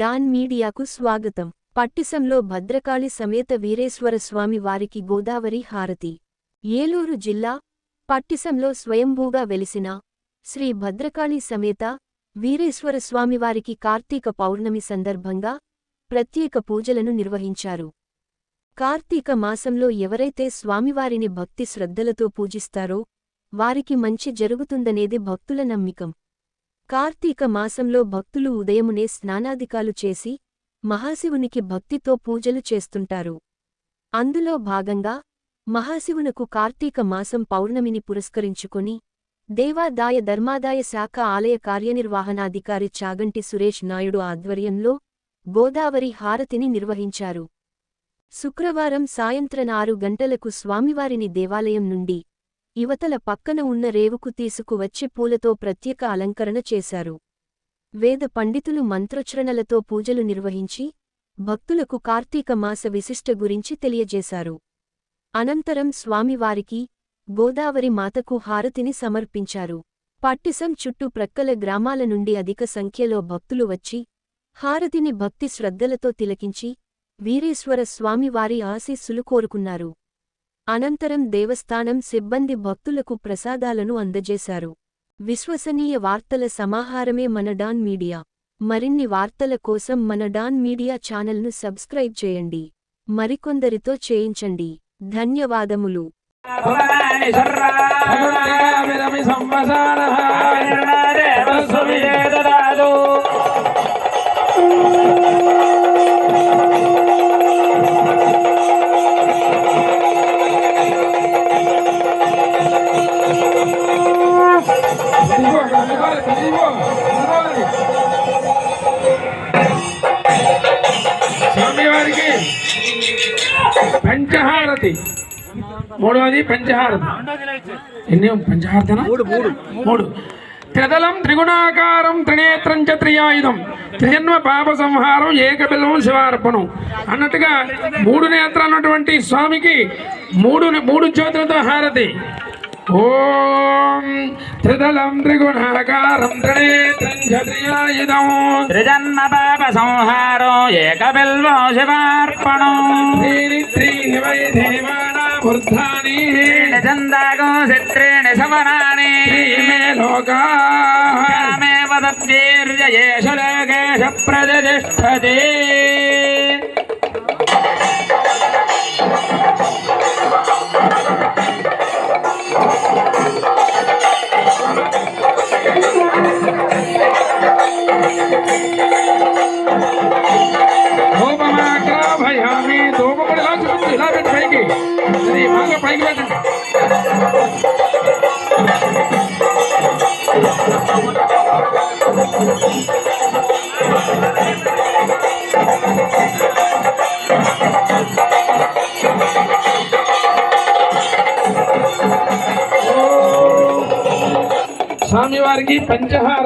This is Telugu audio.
డాన్ మీడియాకు స్వాగతం. పట్టిసంలో భద్రకాళి సమేత వీరేశ్వర స్వామి వారికి గోదావరి హారతి. ఏలూరు జిల్లా పట్టిసంలో స్వయంభూగా వెలిసిన శ్రీ భద్రకాళి సమేత వీరేశ్వర స్వామివారికి కార్తీక పౌర్ణమి సందర్భంగా ప్రత్యేక పూజలను నిర్వహించారు. కార్తీక మాసంలో ఎవరైతే స్వామివారిని భక్తి శ్రద్ధలతో పూజిస్తారో వారికి మంచి జరుగుతుందనేది భక్తుల నమ్మికం. కార్తీక మాసంలో భక్తులు ఉదయమునే స్నానాదికాలు చేసి మహాశివునికి భక్తితో పూజలు చేస్తుంటారు. అందులో భాగంగా మహాశివునకు కార్తీక మాసం పౌర్ణమిని పురస్కరించుకుని దేవాదాయ ధర్మాదాయ శాఖ ఆలయ కార్యనిర్వహణాధికారి చాగంటి సురేష్ నాయుడు ఆధ్వర్యంలో గోదావరి హారతిని నిర్వహించారు. శుక్రవారం సాయంత్రం ఆరు గంటలకు స్వామివారిని దేవాలయం నుండి ఇవతల పక్కన ఉన్న రేవుకు తీసుకువచ్చి పూలతో ప్రత్యేక అలంకరణ చేశారు. వేద పండితులు మంత్రోచ్చరణలతో పూజలు నిర్వహించి భక్తులకు కార్తీక మాస విశిష్ట గురించి తెలియజేశారు. అనంతరం స్వామివారికి గోదావరి మాతకు హారతిని సమర్పించారు. పట్టిసం చుట్టూ ప్రక్కల గ్రామాల నుండి అధిక సంఖ్యలో భక్తులు వచ్చి హారతిని భక్తి శ్రద్ధలతో తిలకించి వీరేశ్వర స్వామివారి ఆశీస్సులు కోరుకున్నారు. అనంతరం దేవస్థానం సిబ్బంది భక్తులకు ప్రసాదాలను అందజేశారు. విశ్వసనీయ వార్తల సమాహారమే మన డాన్ మీడియా. మరిన్ని వార్తల కోసం మన డాన్ మీడియా ఛానల్ను సబ్స్క్రైబ్ చేయండి. మరికొందరితో చేయించండి. ధన్యవాదములు. భువనాని స్వామివారికి పంచహారతి. మూడవది పంచహారతి. ఎన్ని పంచహారతనా? మూడు మూడు. మూడు. త్రిదలం త్రిగుణాకారం త్రినేత్రం చ త్రియాయుధం. త్రిజన్మ పాప సంహారం ఏకబిల్వం శివార్పణం. అన్నట్టుగా మూడు నేత్రాలు ఉన్నటువంటి స్వామికి మూడు మూడు జ్యోతులతో హారతి. ఓం త్రిదలం త్రిగుణాకారం త్రినేత్రం చ త్రియాయుధం త్రిజన్మ పాప సంహారో ఏకబిల్వో శివార్పణం త్రీణి త్రీణి వై దేవానామూర్ధాని త్రీణి చందాగో చిత్రేణి సవనాని త్రీమే లోకా లోకేష ప్రతిష్టతే పైకి అది బాగా పైకి పెట్టండి స్వామివారికి పంచహార